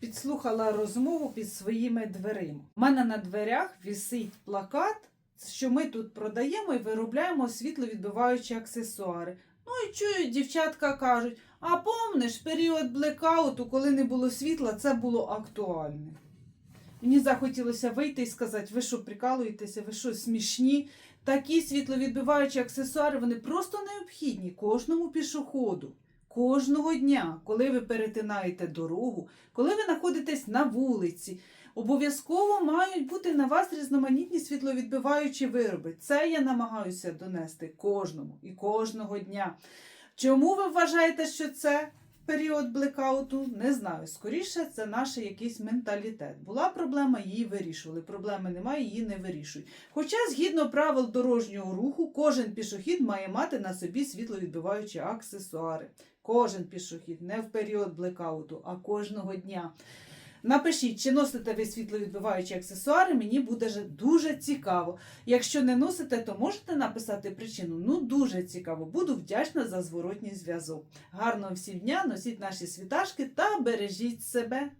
підслухала розмову під своїми дверима. У мене на дверях висить плакат, що ми тут продаємо і виробляємо світловідбиваючі аксесуари. Ну і чую, дівчатка кажуть: а помниш, період блекауту, коли не було світла, це було актуальне. Мені захотілося вийти і сказати: ви що, прикалуєтеся, ви що, смішні? Такі світловідбиваючі аксесуари, вони просто необхідні кожному пішоходу. Кожного дня, коли ви перетинаєте дорогу, коли ви знаходитесь на вулиці, обов'язково мають бути на вас різноманітні світловідбиваючі вироби. Це я намагаюся донести кожному і кожного дня. Чому ви вважаєте, що це період блекауту? Не знаю. Скоріше, це наш якийсь менталітет. Була проблема, її вирішували. Проблеми немає, її не вирішують. Хоча, згідно правил дорожнього руху, кожен пішохід має мати на собі світловідбиваючі аксесуари. Кожен пішохід, не в період блекауту, а кожного дня. Напишіть, чи носите ви світловідбиваючі аксесуари, мені буде дуже цікаво. Якщо не носите, то можете написати причину. Ну, дуже цікаво. Буду вдячна за зворотній зв'язок. Гарного всім дня, носіть наші світашки та бережіть себе.